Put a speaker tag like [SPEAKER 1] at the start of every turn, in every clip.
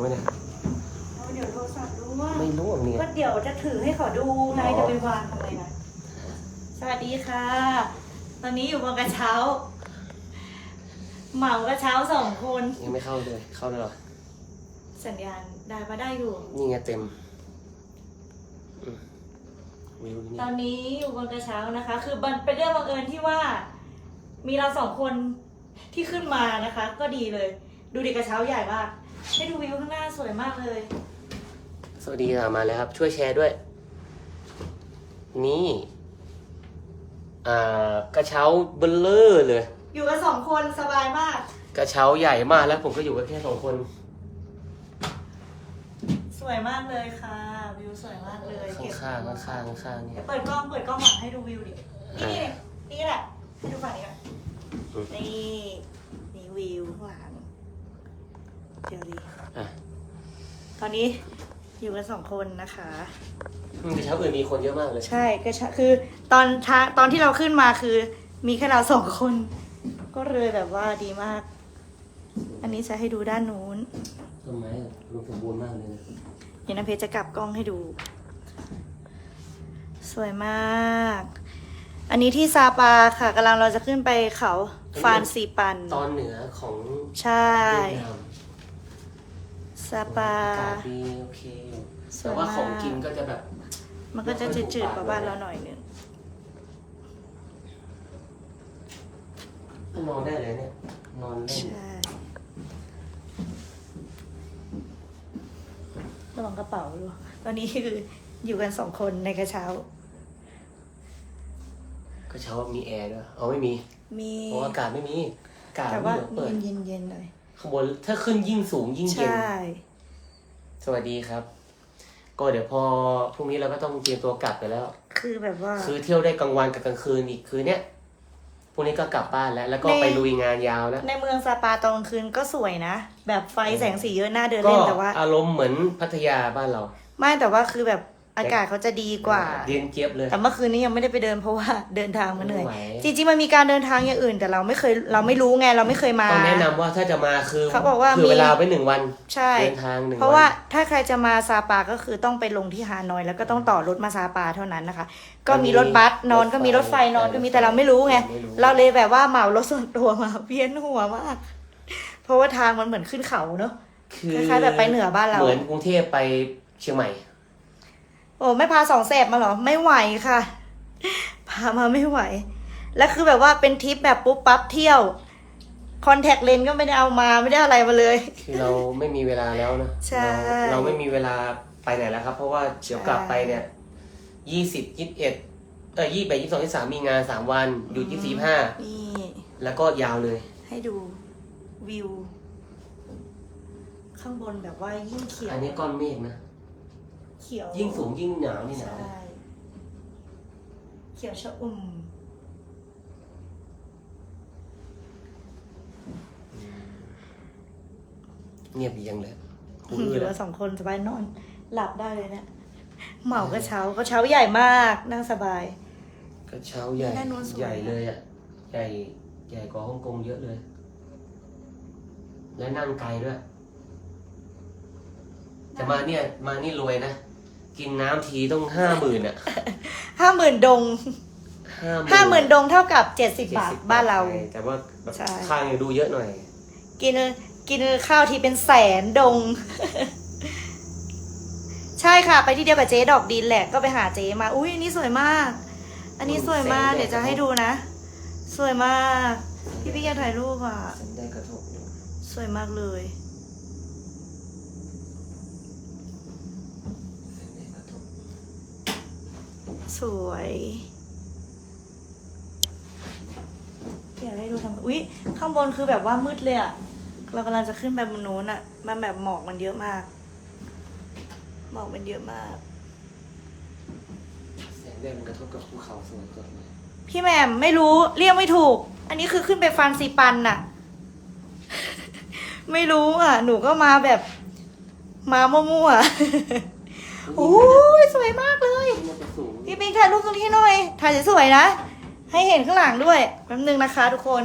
[SPEAKER 1] ไม่ได้
[SPEAKER 2] เอาเดี๋ยวโทรศัพท์ด้วย
[SPEAKER 1] ไม่รู้อะเนี่ย
[SPEAKER 2] ก็เดี๋ยวจะถือให้เขาดูไงจะไปวางทำไมนะสวัสดีค่ะ ตอนนี้อยู่บนกระเช้า เหมากระเช้าสองคน
[SPEAKER 1] ยังไม่เข้าเลย เข้าแล้วเหรอ
[SPEAKER 2] สัญญาณได้มาได้อยู่
[SPEAKER 1] นี่ไงเต็มอืมวิวนี่
[SPEAKER 2] ตอนนี้อยู่บนกระเช้านะคะ คือมันเป็นเรื่องบังเอิญที่ว่า มีเราสองคนที่ขึ้นมานะคะ ก็ดีเลย ดูดิกระเช้าใหญ่มาก ให้ดูวิวข้างหน้าสวยมากเลย
[SPEAKER 1] สวัสดีค่ะมาแล้วครับ ช่วยแชร์ด้วย นี่ อ่ากระเช้าเบลเลอร์เลย
[SPEAKER 2] อยู่กันสองคนสบายมาก
[SPEAKER 1] กระเช้าใหญ่มากแล้วผมก็อยู่กันแค่สองคน
[SPEAKER 2] สวยมากเลยค่ะ วิวสวยมากเลย
[SPEAKER 1] ข้าง
[SPEAKER 2] เก็บ
[SPEAKER 1] ข้างข้างข้างๆข้างๆเนี่
[SPEAKER 2] เดี๋ย
[SPEAKER 1] ยว
[SPEAKER 2] เปิดกล้องเปิดกล้องหลังให้ดูวิวดิ นี่นี่แหละให้ดูฝั่งนี้ก่อน
[SPEAKER 1] อืม
[SPEAKER 2] นี่ นี่วิวข้างหลัง เดี๋ยวดิ
[SPEAKER 1] อะ
[SPEAKER 2] ตอนนี้อยู่กันสองคนนะคะ
[SPEAKER 1] อืมกระเช้าอื่นมีคนเยอะมากเลย
[SPEAKER 2] ใช่ก็ใช่คือตอนทาตอนที่เราขึ้นมาคือ มีแค่เราสองคน ก็เลยแบบว่าดีมาก อันนี้จะให้ดูด้านนู้น
[SPEAKER 1] ต้นไม้รวมสมบูรณ์มากเลยนะ
[SPEAKER 2] เดี๋ยวน้ำเพชรจะกลับกล้องให้ดู สวยมาก อันนี้ที่ซาปาค่ะกำลังเราจะขึ้นไปเขาฟานซีปัน
[SPEAKER 1] ตอนเหนือของ
[SPEAKER 2] ใช่
[SPEAKER 1] เวียดนาม
[SPEAKER 2] ซาปา
[SPEAKER 1] อากาศดีโอเคอยู่
[SPEAKER 2] ส
[SPEAKER 1] แต่
[SPEAKER 2] วย
[SPEAKER 1] ว่าของ
[SPEAKER 2] มาก
[SPEAKER 1] กินก็จะแบบ
[SPEAKER 2] มันก็จะจืดๆกว่าบ้านเราหน่อยนึง
[SPEAKER 1] นอนได้เลยเนี่ย นอนเล่น
[SPEAKER 2] ใช่ระวังกระเป๋าดูตอนนี้คืออยู่กันสองคนในกระเช้า
[SPEAKER 1] กระเช้ามีแอร์ด้วยเอาไม่มี
[SPEAKER 2] มี
[SPEAKER 1] เพราะอากาศไม่มีอากาศ
[SPEAKER 2] แต่
[SPEAKER 1] ไม่
[SPEAKER 2] ว่า
[SPEAKER 1] เหลือเปิด
[SPEAKER 2] เย็นๆเย็นๆหน่อย
[SPEAKER 1] ข้างบนถ้าขึ้นยิ่งสูงยิ่ง
[SPEAKER 2] ใช
[SPEAKER 1] เย็น่สวัสดีครับ ก็เดี๋ยวพอพรุ่งนี้เราก็ต้องเตรียมตัวกลับไปแล้ว
[SPEAKER 2] คือแบบว่า
[SPEAKER 1] คือเที่ยวได้กลางวันกับกลางคืนอีกคืนเนี้ยพรุ่งนี้ก็กลับบ้านแล้ว แล้วก็
[SPEAKER 2] ใน
[SPEAKER 1] ไปลุยงานยาวแล้ว
[SPEAKER 2] ในเมืองซาปาตอนกลางคืนก็สวยนะ แบบไฟแสงสีเยอะน่าเดิน
[SPEAKER 1] ก็
[SPEAKER 2] เล่นแต่ว่า
[SPEAKER 1] อารมณ์เหมือนพัทยาบ้านเรา
[SPEAKER 2] ไม่แต่ว่าคือแบบ อากาศเขาจะดีกว่า
[SPEAKER 1] เย็นเจี๊ยบเลย
[SPEAKER 2] แต่เมื่อคืนนี้ยังไม่ได้ไปเดินเพราะว่าเดินทางมาเหนื่อย
[SPEAKER 1] ไม่ไหว
[SPEAKER 2] จริงๆมันมีการเดินทางอย่างอื่น แต่เราไม่เคยเราไม่รู้ไงเราไม่เคยมา
[SPEAKER 1] ต้องแนะนำว่าถ้าจะมาคือ
[SPEAKER 2] เขาบอกว่า
[SPEAKER 1] คือ
[SPEAKER 2] มี
[SPEAKER 1] เวลาไปหนึ่งวัน
[SPEAKER 2] ใช่
[SPEAKER 1] เดินทางหนึ่ง
[SPEAKER 2] เพราะว่า
[SPEAKER 1] วัน
[SPEAKER 2] ถ้าใครจะมาซาปาก็คือต้องไปลงที่ฮานอย แล้วก็ต้องต่อรถมาซาปาเท่านั้นนะคะ ก็มีรถบัสนอนก็มีรถไฟนอนก็มีแต่เราไม่รู้ไง
[SPEAKER 1] ไม่รู้
[SPEAKER 2] เราเลยแบบว่าเหมารถส่วนตัวมาเพี้ยนหัวมาก เพราะว่าทางมันเหมือนขึ้นเขาเนอะ
[SPEAKER 1] คือ
[SPEAKER 2] คล้ายๆแบบไปเหนือบ้านเรา
[SPEAKER 1] เหมือนกรุงเทพไปเชียงใหม่
[SPEAKER 2] โอ้ไม่พาสองแสบมาเหรอ ไม่ไหวค่ะ พามาไม่ไหว แล้วคือแบบว่าเป็นทริปแบบปุ๊บปั๊บเที่ยว คอนแทคเลนส์ก็ไม่ได้เอามาไม่ได้อะไรมาเลย
[SPEAKER 1] คือเราไม่มีเวลาแล้วนะ
[SPEAKER 2] ใช่
[SPEAKER 1] เราเราไม่มีเวลาไปไหนแล้วครับ เพราะว่าเดี๋ยวกลับไปเนี่ยยี่สิบยี่สิบเอ็ดเออยี่แปดยี่สองยี่สามมีงานสามวันหยุดยี่สิบห้า
[SPEAKER 2] นี่
[SPEAKER 1] แล้วก็ยาวเลย
[SPEAKER 2] ให้ดูวิว ข้างบนแบบว่ายิ่งเขียว
[SPEAKER 1] อันนี้ก้อนเมฆนะ
[SPEAKER 2] เขียว
[SPEAKER 1] ยิ่งสูงยิ่งหนาวนี่หนาว
[SPEAKER 2] ใช่เขียวชะอุ่ม
[SPEAKER 1] เงียบดีจังเลยหู
[SPEAKER 2] อ
[SPEAKER 1] อื้อยู่แล้
[SPEAKER 2] กั
[SPEAKER 1] วน
[SPEAKER 2] สองคนสบายนอน หลับได้เลยเนี่ยเหมากระเช้ากระเช้าใหญ่มากนั่งสบาย
[SPEAKER 1] กระเช้าใหญ่
[SPEAKER 2] ด้านนู้นสวย
[SPEAKER 1] ใหญ่เลยอะใหญ่ใหญ่กว่าฮ่องกงเยอะเลย และนั่งไกลด้วยแต่มาเนี่ยมานี่รวยนะ กินน้ำทีต้องห้าหมื่นอะ
[SPEAKER 2] ห้าหมื่นดง
[SPEAKER 1] ห้าหมื่น
[SPEAKER 2] ห้าหมื่นดงเท่ากับเจ็ดสิบบาทบ้านเรา
[SPEAKER 1] ใช่แต่ว่าแบบ
[SPEAKER 2] ใช่
[SPEAKER 1] ข้างยังดูเยอะหน่อย
[SPEAKER 2] กินกินข้าวทีเป็นแสนดง ใช่ค่ะ ไปที่เดียวกับเจ๊ดอกดินแหละก็ไปหาเจ๊มา อุ้ยอันนี้สวยมาก อันนี้สวยมาก
[SPEAKER 1] แสงแดด
[SPEAKER 2] เดี๋ยวจะให้ดูนะ สวยมาก พี่พี่อยากถ่ายรูปอะ
[SPEAKER 1] สันได้กระทบอยู่
[SPEAKER 2] สวยมากเลย
[SPEAKER 1] แสงได้กระทบ
[SPEAKER 2] สวย อยากให้ดูทำอุ้ยข้างบนคือแบบว่ามืดเลยอะเรากำลังจะขึ้นไปบนนู้นอะมันแบบหมอกมันเยอะมาก หมอกมันเยอะมาก
[SPEAKER 1] แสงแดดมันกระทบกับภูเขาสวยสดเลย
[SPEAKER 2] พี่แหม่มไม่รู้เรียกไม่ถูก อันนี้คือขึ้นไปฟันซีปันน่ะ ไม่รู้อะ หนูก็มาแบบ มามั่วๆ โอ้ยสวยมากเลย
[SPEAKER 1] มันจะสูง
[SPEAKER 2] พี่ปิ๊กถ่ายรูปตรงนี้หน่อย ถ่ายสวยๆนะ ให้เห็นข้างหลังด้วยแป๊บนึงนะคะทุกคน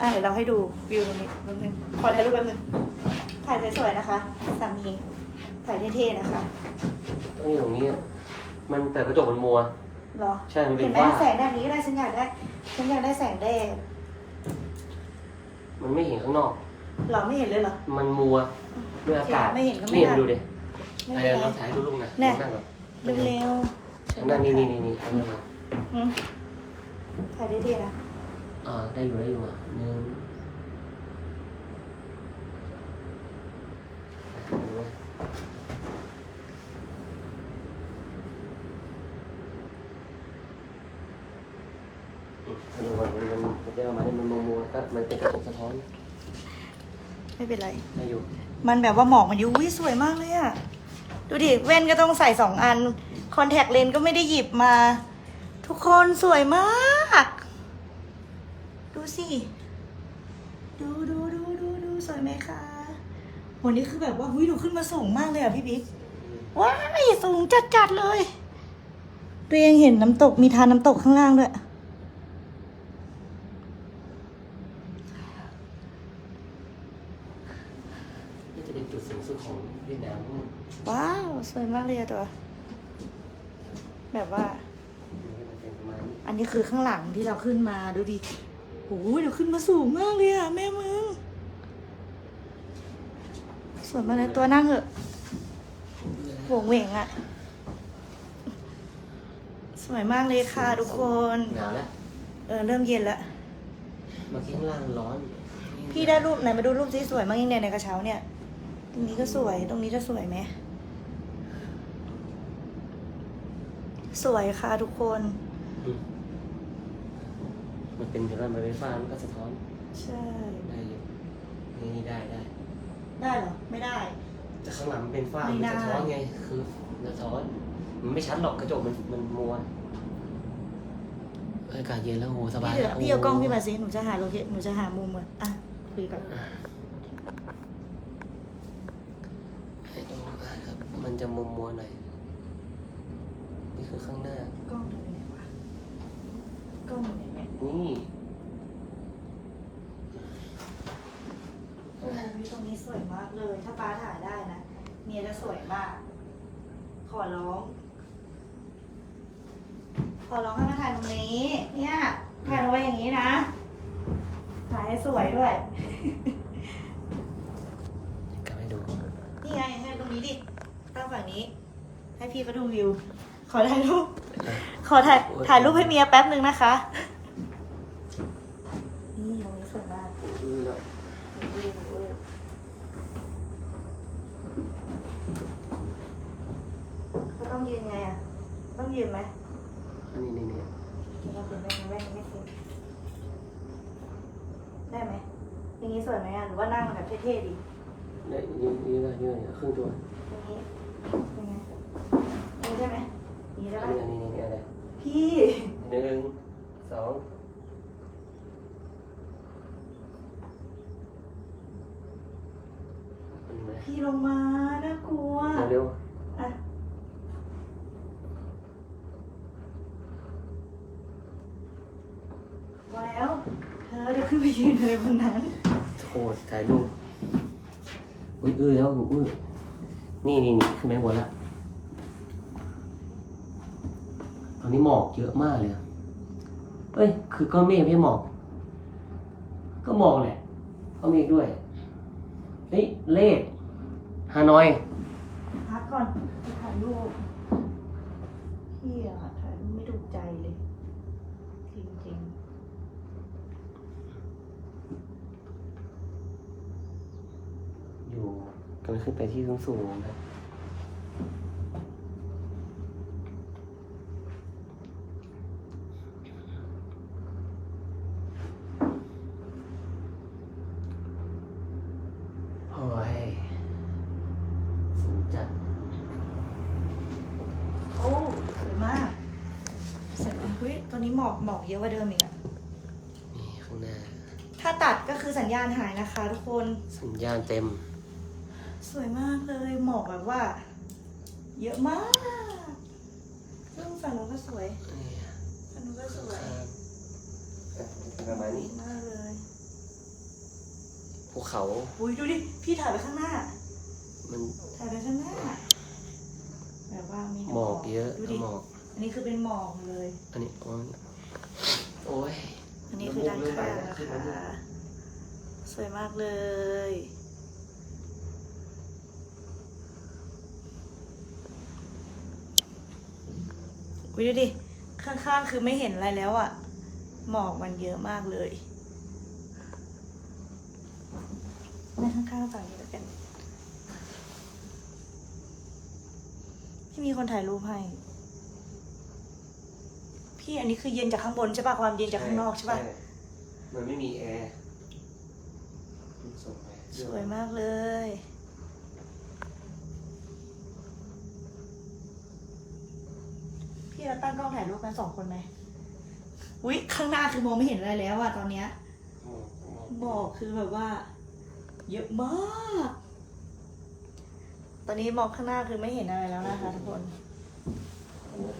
[SPEAKER 2] อะเดี๋ยวเราให้ดูวิวตรงนี้แป๊บนึงขอถ่ายรูปแป๊บนึงถ่ายถ่ายสวยๆนะคะสามีถ่ายเท่ๆนะคะ
[SPEAKER 1] ต้องอยู่ตรงนี้อะมันแต่กระจกมันมัว
[SPEAKER 2] เหรอ
[SPEAKER 1] ใช่ มันเป็
[SPEAKER 2] เห็
[SPEAKER 1] น
[SPEAKER 2] นไหม
[SPEAKER 1] ฝ้า
[SPEAKER 2] แสงแดดนี้ก็ได้ฉันอยากได้ฉันอยากได้แสงแดด
[SPEAKER 1] มันไม่เห็นข้างนอก
[SPEAKER 2] เหราไม่เห็นเลยเหรอ
[SPEAKER 1] มันมัวด้วยอากาศ
[SPEAKER 2] ไม่เห็นก็ไม่
[SPEAKER 1] นี่
[SPEAKER 2] ได้
[SPEAKER 1] ดูดิ
[SPEAKER 2] ไม่
[SPEAKER 1] ไอ้
[SPEAKER 2] เป็นไร
[SPEAKER 1] เราถ่ายให้ดูลูกนะ
[SPEAKER 2] แน่
[SPEAKER 1] นั่งก่อน
[SPEAKER 2] เร็วๆ
[SPEAKER 1] นั่งนี่นี่นี่นี่เอานั่งก่อน
[SPEAKER 2] อืมถ่ายเท่ๆนะ
[SPEAKER 1] อ่าได้อยู่ได้อยู่อะหนึ่งดูก่อนมันมันมันจะประมาณนี้มันมัวๆก็มันเป็นกระจกสะท้อน
[SPEAKER 2] ไม่เป็นไร
[SPEAKER 1] ได้อยู่
[SPEAKER 2] มันแบบว่าหมอกมันอยู่อุ้ยสวยมากเลยอะ ดูดิแว่นก็ต้องใส่สองอัน คอนแทคเลนส์ก็ไม่ได้หยิบมา ทุกคนสวยมาก ดูสิ ดูดูดูดูดูสวยไหมคะวันนี้คือแบบว่าหุ้ยดูขึ้นมาสูงมากเลยอะพี่บิ๊กว้ายสูงจัดจัดเลยตัวเองเห็นน้ำตกมีทานน้ำตกข้างล่างด้วย
[SPEAKER 1] นี่จะเป็นจุดสูงสุดของเวียดนามทั้งหมด
[SPEAKER 2] ว้าว สวยมากเลยอะตัว แบบว่า
[SPEAKER 1] นี่ก็จะเป็นประมาณนี้
[SPEAKER 2] อันนี้คือข้างหลังที่เราขึ้นมาดูดิโอ้ยเดี๋ยวขึ้นมาสูงมากเลยอะแม่มึง สวยมากเลยตัวนั่งเหอะโหวงเหวงอะสวยมากเลยค่ะทุกคน
[SPEAKER 1] หนาวแล้ว
[SPEAKER 2] เออเริ่มเย็นแล้ว
[SPEAKER 1] เมาข้างล่างร้อน
[SPEAKER 2] พี่ได้รูปไหนมาดูรูปที่สวยมากยิ่งเนี่ยในกระเช้าเนี่ย ตรงนี้ก็สวย ตรงนี้จะสวยไหม สวยค่ะทุกคน
[SPEAKER 1] อืมมันเป็นเห็นว่ามันเป็นฟ้ามันก็สะท้อน
[SPEAKER 2] ใช่
[SPEAKER 1] ได้อยู่นี่นี่ได้ได้
[SPEAKER 2] ได้เหรอ ไม่ได้
[SPEAKER 1] แต่ข้างหลังมันเป็นฝ้า
[SPEAKER 2] ไม่
[SPEAKER 1] มัน
[SPEAKER 2] ได้
[SPEAKER 1] สะท้อนไง คือสะท้อน มันไม่ชัดหรอกกระจกมันมันมัวอากาศเย็นแล้วโหสบาย
[SPEAKER 2] พี่เดี๋ยว
[SPEAKER 1] แล้ว
[SPEAKER 2] พี่เอากล้องพี่
[SPEAKER 1] โมา
[SPEAKER 2] สิหนูจะหาโลเคหนูจะหามุมก่อนอะคุยก่อน
[SPEAKER 1] ให้ดูครับมันจะมัวมัวๆหน่อยนี่ คือข้างหน้า
[SPEAKER 2] กล้องอยู่ไหนวะกล้องอยู่ไหนเนี่ย
[SPEAKER 1] นี่
[SPEAKER 2] โอ้โหตรงนี้สวยมากเลย ถ้าป้าถ่ายได้นะเมียจะสวยมาก ขอร้อง ขอร้องให้มาถ่ายตรงนี้ เนี่ยถ่ายเอาไว้อย่างนี้นะ ถ่ายให้สวยด้วย
[SPEAKER 1] กลับให้ดู
[SPEAKER 2] นี่ไงให้ตรงนี้ดิ ตั้งฝั่งนี้ ให้พี่เขาดูวิว ขอถ่ายรูป ขอถ่ายถ่ายรูปให้เมียแป๊บนึงนะคะ นี่ตรงนี้สวยมาก
[SPEAKER 1] อือแล้ว
[SPEAKER 2] ก็ต้องยืนไงอะ ต้องยืนไหม
[SPEAKER 1] อันนี้นี่นี่
[SPEAKER 2] เดี๋ยวเราเปลี่ยนแว่นแว่นไม่เสร็จได้ไหมอย่างนี้สวยไหมอะ หรือว่านั่งแบบเท่ๆดี
[SPEAKER 1] นี่นี่นี่ก็นี่ก็ครึ่งตัว
[SPEAKER 2] อย่างนี้เป็นไงอย่างนี้ได้ไหมอย่าง นี้ได้ไห
[SPEAKER 1] น
[SPEAKER 2] ม
[SPEAKER 1] นี้อันนี้นี่อะไร
[SPEAKER 2] พี่
[SPEAKER 1] หนึ่งสอง
[SPEAKER 2] พี่ลงมาน่ากลัว
[SPEAKER 1] เร็ว
[SPEAKER 2] อะพอแล้ว เธอเดี๋ยวขึ้นไปยืนเลยบนนั้น
[SPEAKER 1] โคตรถ่ายรูปอุ้ยอื้อแล้วอุ้ยนี่นี่นี่ขึ้นไปบนละ ตอนนี้หมอกเยอะมากเลยอะเอ้ย คือก็เมฆไม่ใช่หมอก ก็หมอกแหละก็เมฆด้วยเฮ้ยเลขฮานอย
[SPEAKER 2] พักก่อนไปถ่ายรูปพี่อะถ่ายรูปไม่ถูกใจเลย จริง
[SPEAKER 1] อยู่กำลังขึ้นไปที่สูงสูงๆนะโอ้ยสูงจัด
[SPEAKER 2] ๆ โอ้สวยมากเสร็จแล้วเฮ้ยตัว นี้หมอกหมอกเยอะกว่าเดิมอีกอะ
[SPEAKER 1] นี่ข้างหน้า
[SPEAKER 2] ถ้าตัดก็คือสัญญาณหายนะคะ ทุกคน
[SPEAKER 1] สัญญาณเต็ม
[SPEAKER 2] สวยมากเลยหมอกแบบว่า เยอะมากซึ่งฝั่งนู้นก็สวย
[SPEAKER 1] นี่
[SPEAKER 2] ฝั่งนู้นก็สวย
[SPEAKER 1] ประมาณนี้
[SPEAKER 2] มากเลย
[SPEAKER 1] ภูเขา
[SPEAKER 2] อุ้ยดูดิพี่ถ่ายไปข้างหน้า
[SPEAKER 1] มัน
[SPEAKER 2] ถ่ายไปข้างหน้าแบบว่ามี
[SPEAKER 1] หมอกเยอะ
[SPEAKER 2] ดูดิ
[SPEAKER 1] หมอก
[SPEAKER 2] อั นนี้คือเป็นหมอกเลย
[SPEAKER 1] อันนี้อ๋อโอ้ย
[SPEAKER 2] อันนี้คือด้านข้างนะคะสวยมากเลยวิดูดิ ข้างๆ คือไม่เห็นอะไรแล้วอะ่ะหมอกมันเยอะมากเลยในข้างๆฝั่งนี้แล้วกันพี่มีคนถ่ายรูปให้ พี่อันนี้คือเย็นจากข้างบนใช่ป่ะความเย็นจากข้างนอกใช่ป่ะ
[SPEAKER 1] มันไม่มีแอร์ส่งไป
[SPEAKER 2] สวยมากเลย พี่เราตั้งกล้องถ่ายรูปกันสองคนไหมอุ๊ยข้างหน้าคือมองไม่เห็นอะไรแล้วอะตอนเนี้ยหมอกคือแบบว่า เยอะมาก ตอนนี้มองข้างหน้าคือไม่เห็นอะไรแล้วนะคะทุกคน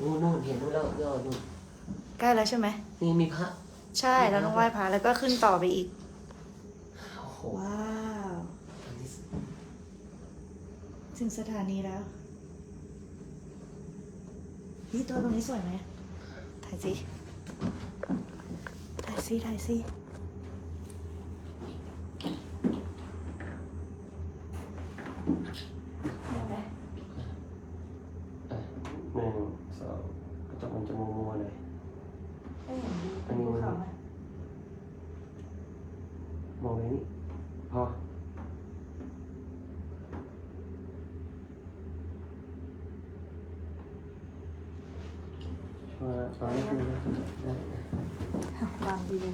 [SPEAKER 1] นู่นนู่นเห็นนู่นแล้วยอดนู่น
[SPEAKER 2] ใกล้แล้วใช่ไหม
[SPEAKER 1] นี่มีพระ
[SPEAKER 2] ใช่เราต้องไหว้พระแล้วก็ขึ้นต่อไปอีก
[SPEAKER 1] โอ้โห
[SPEAKER 2] ว้าว
[SPEAKER 1] อันนี้
[SPEAKER 2] ถึงสถานีแล้วนี่ตัวตรงนี้สวยไหมถ่ายสิถ่ายสิถ่ายสิเห็นไหม
[SPEAKER 1] อะหนึ่งสองกระจกมันจะมัวมัวๆหน่อย
[SPEAKER 2] ไม่เห็นดี
[SPEAKER 1] อันนี้
[SPEAKER 2] ภู
[SPEAKER 1] มัน
[SPEAKER 2] เขาไหม
[SPEAKER 1] มองไปนี่พอช่วยตอนนี้คือได้
[SPEAKER 2] วางวิว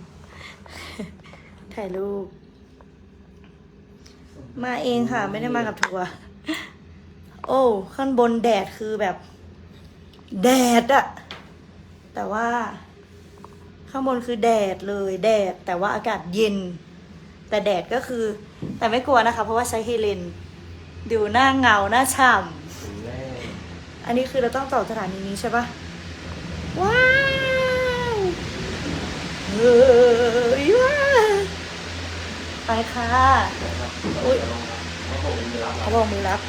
[SPEAKER 2] ถ่ายรูป มาเองค่ะ ไม่ได้มากับทัวร์โอ้ ข้างบนแดดคือแบบ แดดอะแต่ว่า ข้างบนคือแดดเลย แดด แต่ว่าอากาศเย็น แต่แดดก็คือ แต่ไม่กลัวนะคะ เพราะว่าใช้เฮเลนดูหน้าเงาหน้าฉ่ำอันนี้คือเราต้องต่อสถานีนี้ใช่ปะว้าวเฮ้ยว้าไปค่ะอุ๊ย
[SPEAKER 1] เขาบอกมันจะรับ
[SPEAKER 2] เขาบอกมือรับ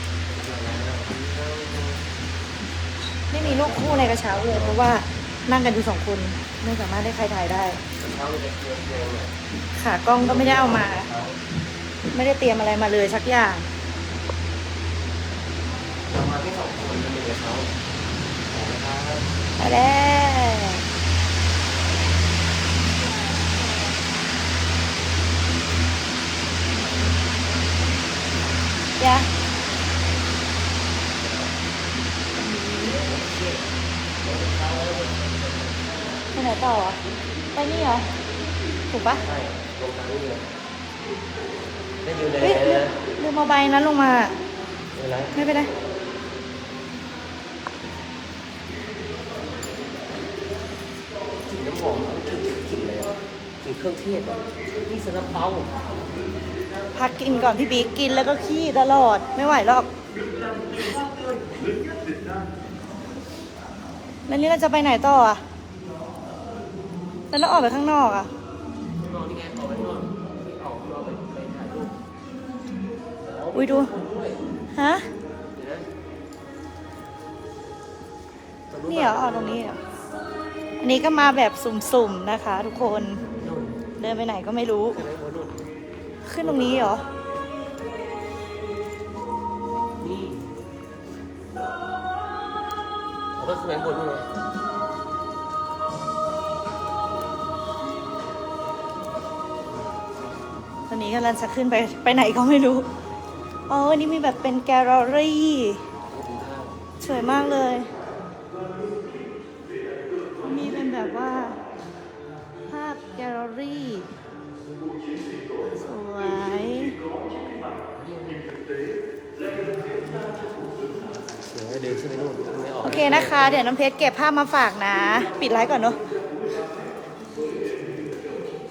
[SPEAKER 2] ไม่มีลูกคู่ในกระเช้าเลยเพราะว่านั่งกันอยู่สองคนไม่สามารถได้ใครถ่ายได้
[SPEAKER 1] เช้ามันจะเคลียร์เคลียร์หน่อย
[SPEAKER 2] ขากล้องก็ไม่ได้เอามา ไม่ได้เตรียมอะไรมาเลยสักอย่าง
[SPEAKER 1] มาแค่สองคนเป็นกับเขาขอบคุณครับ
[SPEAKER 2] ไปแล้วยะไปไหนต่ออะ ไปนี่เหรอ ถูกปะ
[SPEAKER 1] ใช่ลงทางนี้เลยได้อยู่ใน
[SPEAKER 2] เฮ้ย
[SPEAKER 1] ไหน
[SPEAKER 2] ลืม
[SPEAKER 1] นะ
[SPEAKER 2] ลืมเอาใบนั้นลงมา
[SPEAKER 1] เวลา
[SPEAKER 2] ไม่เป็นไร
[SPEAKER 1] กลิ่นน้ำหอมกลิ่นกลิ่นอะไรอะกลิ่นเครื่องเทศอะนี่สลับเปา
[SPEAKER 2] พักกินก่อนพี่บิ๊กกินแล้วก็ขี้ตลอด ไม่ไหวหรอก แล้วนี่เราจะไปไหนต่ออะ แล้วเราออกไปข้างนอกอะ
[SPEAKER 1] นอนนี่ไงออกไปนอนออกนอนไปไปถ่ายรูป
[SPEAKER 2] อุ้ยดู ฮะ
[SPEAKER 1] นี่
[SPEAKER 2] เหรอออกตรงนี้เหรออันนี้ก็มาแบบสุ่มๆนะคะ ทุกคน เดินไปไหนก็ไม่รู้ ขึ้นตรงนี้เหรอ
[SPEAKER 1] นี่เขาก็ขึ้นไปข้างบนนู่นไง
[SPEAKER 2] นนี้กำลังจะขึ้นไปไปไหนก็ไม่รู้ อ๋ออันนี้มีแบบเป็นแกลเลอรี่
[SPEAKER 1] เขาถึงข้าว
[SPEAKER 2] สวยมากเลย มีเป็นแบบว่า ภาพแกลเลอรี่ สวย
[SPEAKER 1] เดี๋ยวให้เดินขึ้นไปนู่นข้างในออก
[SPEAKER 2] โอเคนะคะ เดี๋ยวน้ำเพชรเก็บภาพมาฝากนะ ปิดไลฟ์ก่อนเนาะ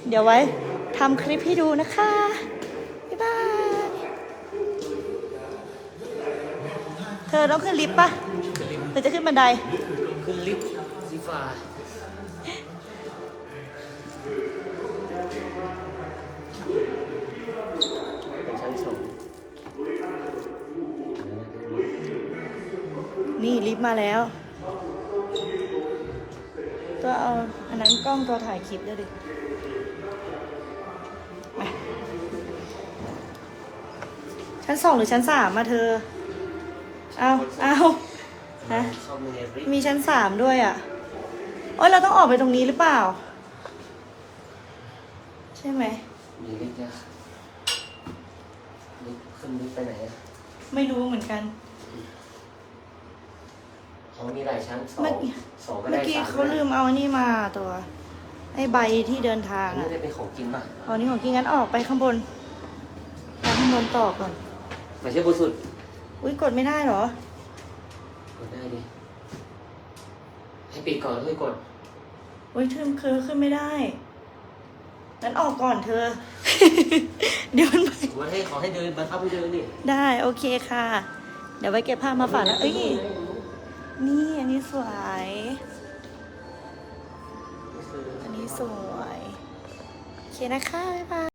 [SPEAKER 2] เดี๋ยวไว้ ทำคลิปให้ดูนะคะ บ๊ายบาย เธอต้องขึ้นลิฟต์ปะเธอจะขึ้นบันได
[SPEAKER 1] ขึ้นลิฟต์สีฟ้าช
[SPEAKER 2] นี่ลิฟต์มาแล้ว ตัวเอาอันนั้นกล้องตัวถ่ายคลิปด้วยดิ ชั้นสองหรือชั้นสามมาเธอ เอาเอาฮะ
[SPEAKER 1] เข้ามาในลิฟต์
[SPEAKER 2] มีชั้นสามด้วยอะ โอ้ยเราต้องออกไปตรงนี้หรือเปล่า ใช่ไหม
[SPEAKER 1] มีลิฟต์นะลิฟต์ขึ้นลิฟต์ไปไหนอะ
[SPEAKER 2] ไม่รู้เหมือนกัน
[SPEAKER 1] เขามีหลายชั้นสอ
[SPEAKER 2] เมื่องกี้
[SPEAKER 1] สองก็
[SPEAKER 2] เมื่
[SPEAKER 1] ได้
[SPEAKER 2] อกี้
[SPEAKER 1] สาม
[SPEAKER 2] เขา
[SPEAKER 1] ก็ได้
[SPEAKER 2] ลืมเอาอันนี่มาตัว ไอ้ใบที่เดินทาง
[SPEAKER 1] อันนี้
[SPEAKER 2] อะ
[SPEAKER 1] ได้เป็นของกินป่ะ
[SPEAKER 2] เอานี่ของกินงั้นออกไปข้างบนไปข้างบนต่อก่อน
[SPEAKER 1] ไม่ใช่บนสุด
[SPEAKER 2] อุ้ยกดไม่ได้เหรอ
[SPEAKER 1] กดได้ดิ ให้ปิดก่อนค่อยกด
[SPEAKER 2] อุ้ยขึ้นคือขึ้นไม่ได้งั้นออกก่อนเธอ เดี๋ยวมันไป
[SPEAKER 1] ว่าให้ขอให้เดินบังคับให้เดินนี่
[SPEAKER 2] ได้โอเคค่ะ เดี๋ยวไว้เก็บผ้ามาฝากนะเอ้ยนี่อันนี้สวย อันนี้สวย โอเคนะคะบ๊ายบาย